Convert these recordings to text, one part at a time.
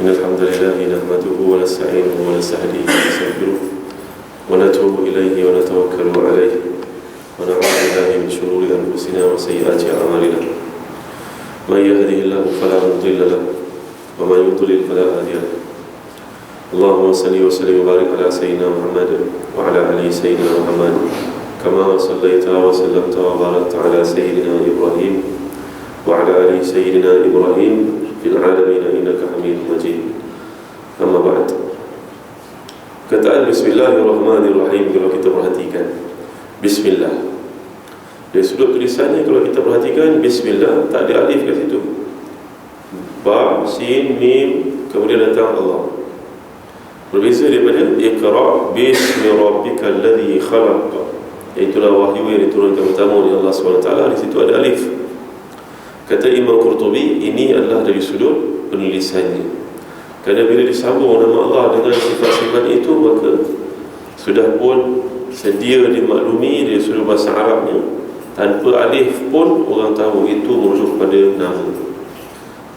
إن الحمد لله نحمده ونستعينه ونستهديه ونستغفره ونتوب إليه ونتوكل عليه ونعوذ بالله من شرور أنفسنا وسيئات أعمالنا. من يهده الله فلا مضل له ومن يضلل فلا هادي له. اللهم صل وسلم وبارك على سيدنا محمد وعلى آل سيدنا محمد كما صليت وسلمت وباركت على سيدنا إبراهيم وعلى آل سيدنا إبراهيم في العالمين إنك حميد مجيد أما بعد Kataan Bismillahirrahmanirrahim kalau kita perhatikan Bismillah Dari sudut tulisannya kalau kita perhatikan Bismillah tak ada alif kat situ Ba, Sin, Mim Kemudian datang Allah Berbeza daripada Iqra' Bismi Rabbika Alladhi Khalaq Itulah wahyu yang diturunkan pertama oleh Allah SWT Di situ ada alif Kata Imam Qurtubi Ini adalah dari sudut penulisannya. Kerana bila disambung nama Allah dengan sifat-sifat itu Maka sudah pun sedia dimaklumi dari sudut bahasa Arabnya. Tanpa alif pun orang tahu itu merujuk pada nama.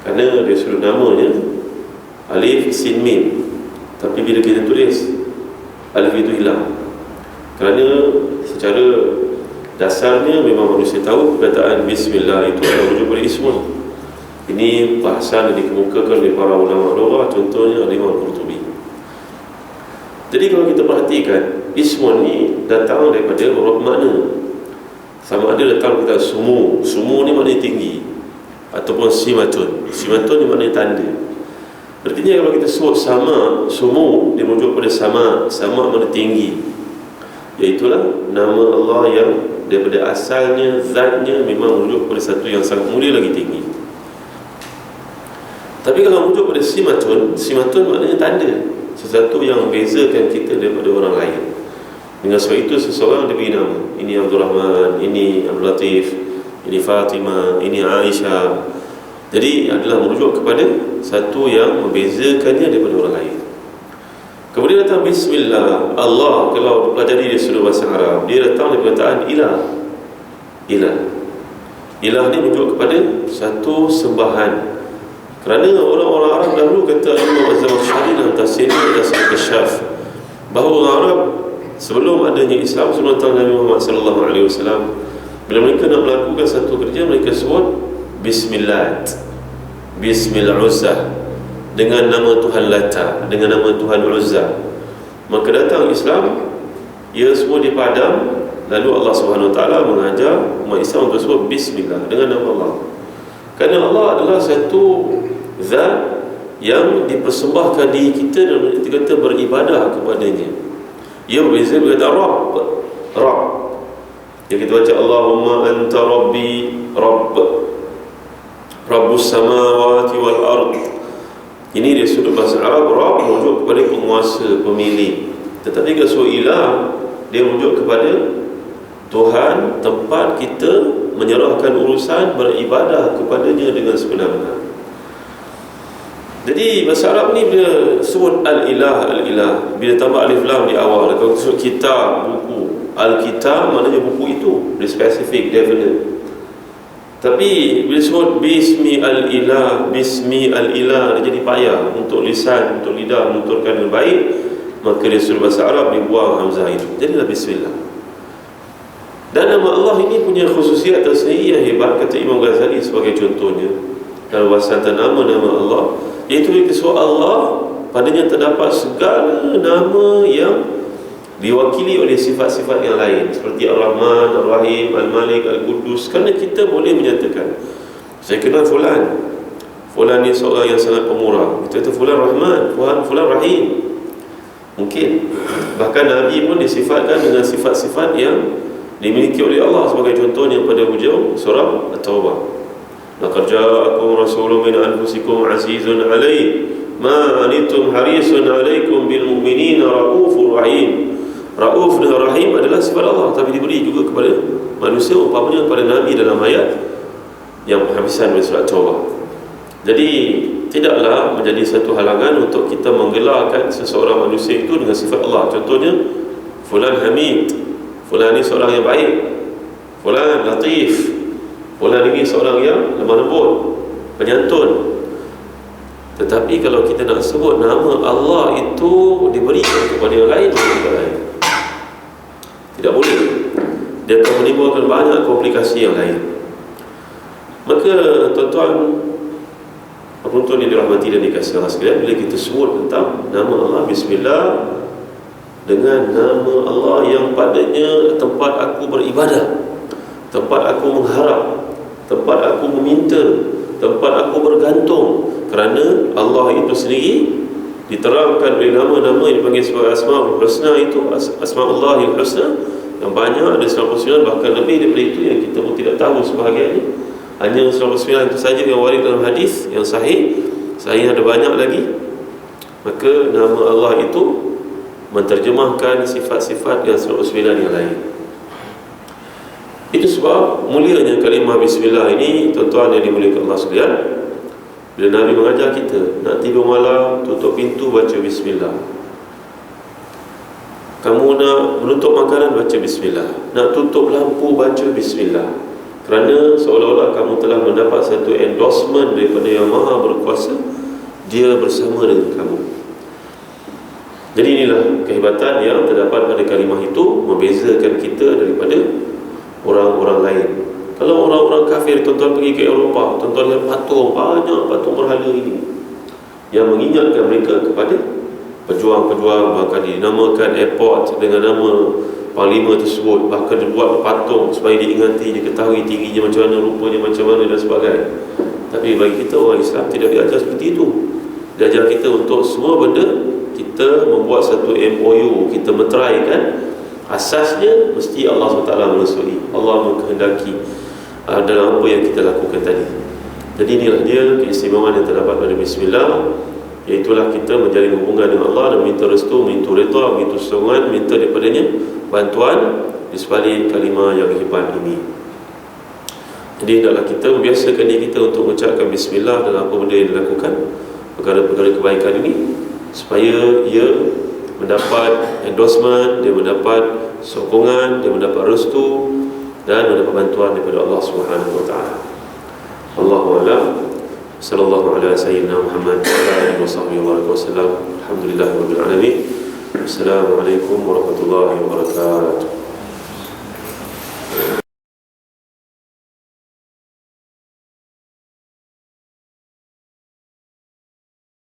Kerana dari sudut namanya Alif sin mim. Tapi bila kita tulis Alif itu hilang. Kerana secara dasarnya memang manusia tahu Perkataan Bismillah itu adalah merujuk pada ismun ini bahasan yang dikemukakan oleh para ulama lughah contohnya Imam Qurtubi. Jadi kalau kita perhatikan ismun ni datang daripada huruf makna. Sama ada datang kita sumu, sumu ni maknanya tinggi ataupun simatun. Simatun ni maknanya tanda. Artinya kalau kita sebut sama, sumu dia merujuk pada sama, sama makna tinggi. Iaitulah nama Allah yang daripada asalnya, zatnya memang merujuk pada satu yang sangat mulia lagi tinggi. Tapi kalau merujuk pada simatun Simatun maknanya tanda. Sesuatu yang membezakan kita daripada orang lain. Dengan sebab itu seseorang diberi nama. Ini Abdul Rahman, ini Abdul Latif Ini Fatimah, ini Aisyah. Jadi adalah merujuk kepada Satu yang membezakannya daripada orang lain Kemudian datang Bismillah. Allah kalau pelajari di sudut bahasa Arab. Dia datang dari perkataan ilah. Ilah. Ilah ni merujuk kepada Satu sembahan. Kerana orang-orang Arab dahulu kata Imam Az-Zamakhsyari dalam tafsirnya Tafsir Kasyaf bahawa orang Arab sebelum adanya Islam sebelum datang Nabi Muhammad sallallahu alaihi wasallam bila mereka nak melakukan satu kerja mereka sebut Bismillah. Bismillah Uzzah dengan nama Tuhan Lata dengan nama Tuhan Uzzah maka datang Islam ia semua dipadam lalu Allah Taala mengajar umat Islam untuk sebut Bismillah dengan nama Allah kerana Allah adalah satu zat yang dipersembahkan diri kita dan kita kata beribadah kepadanya. Ia berbeza berkata Rabb. Rabb. Yang kita baca Allahumma anta rabbi rabb. Rabbus samawati wal ard. Ini dia sudut bahasa Arab Rabb merujuk kepada penguasa, pemilik. Tetapi kalau ilah dia merujuk kepada Tuhan tempat kita menyerahkan urusan beribadah kepadanya dengan sebenar-benar. Jadi bahasa Arab ni bila sebut al-ilah al-ilah bila tambah alif lam di awal kalau sebut kitab buku al-kitab maknanya buku itu dia spesifik definite. Tapi bila sebut bismi al-ilah bismi al-ilah jadi payah untuk lisan untuk lidah menuturkan dengan baik maka dia suruh bahasa Arab dibuang hamzah itu. Jadilah bismillah. Dan nama Allah ini punya khususiat tersendiri yang hebat kata Imam Ghazali sebagai contohnya dalam bahasa nama-nama Allah Iaitu kisah Allah Padanya terdapat segala nama yang Diwakili oleh sifat-sifat yang lain Seperti Ar-Rahman, Ar-Rahim, Al-Malik, Al-Qudus Kerana kita boleh menyatakan Saya kenal Fulan Fulan ni seorang yang sangat pemurah Kita kata Fulan Rahman, Fulan, Fulan Rahim Mungkin Bahkan Nabi pun disifatkan dengan sifat-sifat yang Dimiliki oleh Allah Sebagai contohnya pada hujung surah At-Tawbah لقد جاءكم رسول من أنفسكم عزيز عليه ما أنتم حريص عليكم بالمؤمنين رؤوف رحيم Rauf dan Rahim adalah sifat Allah. Tapi diberi juga kepada manusia Umpamanya kepada Nabi dalam ayat Yang penghabisan dari surat Tawbah. Jadi tidaklah menjadi satu halangan Untuk kita menggelarkan seseorang manusia itu Dengan sifat Allah. Contohnya Fulan Hamid Fulan ini seorang yang baik Fulan Latif Fulan ini seorang yang lemah lembut Penyantun. Tetapi kalau kita nak sebut nama Allah itu diberikan kepada yang lain Tidak lain Tidak boleh. Dia akan menimbulkan banyak komplikasi yang lain. Maka tuan-tuan Penonton yang dirahmati dan dikasih Allah sekalian Bila kita sebut tentang nama Allah Bismillah Dengan nama Allah yang padanya tempat aku beribadah Tempat aku mengharap Tempat aku meminta Tempat aku bergantung Kerana Allah itu sendiri Diterangkan oleh nama-nama yang dipanggil sebagai Asma'ul Husna itu Asma'ullah yang Husna Yang banyak ada 99 Bahkan lebih daripada itu yang kita pun tidak tahu sebahagiannya. Hanya 99 itu saja yang warid dalam hadis yang sahih. Sahih ada banyak lagi. Maka nama Allah itu Menterjemahkan sifat-sifat yang 99 yang lain. Itu sebab mulianya kalimah Bismillah ini Tuan-tuan yang dimuliakan Allah sekalian Bila Nabi mengajar kita Nak tidur malam, tutup pintu, baca Bismillah. Kamu nak menutup makanan, baca Bismillah. Nak tutup lampu, baca Bismillah. Kerana seolah-olah kamu telah mendapat satu endorsement daripada yang maha berkuasa Dia bersama dengan kamu. Jadi inilah kehebatan yang terdapat pada kalimah itu Membezakan kita daripada orang-orang lain Kalau orang-orang kafir tuan-tuan pergi ke Eropah Tuan-tuan lihat patung, banyak patung berhala ini. Yang mengingatkan mereka kepada pejuang-pejuang Bahkan dinamakan airport dengan nama panglima tersebut. Bahkan dibuat patung supaya diingati dia ketahui tingginya macam mana rupanya macam mana dan sebagainya. Tapi bagi kita orang Islam tidak diajar seperti itu. Diajar kita untuk semua benda kita membuat satu MOU kita meteraikan asasnya mesti Allah SWT merestui Allah menghendaki dalam apa yang kita lakukan tadi jadi inilah dia keistimewaan yang terdapat pada Bismillah Iaitulah kita menjalin hubungan dengan Allah dan minta restu, minta reta, minta sokongan, minta daripadanya bantuan di sebalik kalimah yang hebat ini. Jadi hendaklah kita membiasakan diri kita untuk mengucapkan bismillah dalam apa benda yang dilakukan perkara-perkara kebaikan ini supaya ia mendapat endorsement, dia mendapat sokongan, dia mendapat restu dan mendapat bantuan daripada Allah Subhanahu wa taala. Allahu a'lam. Sallallahu alaihi wasallam Muhammad wa alihi wasallam. Alhamdulillah rabbil alamin. Assalamualaikum warahmatullahi wabarakatuh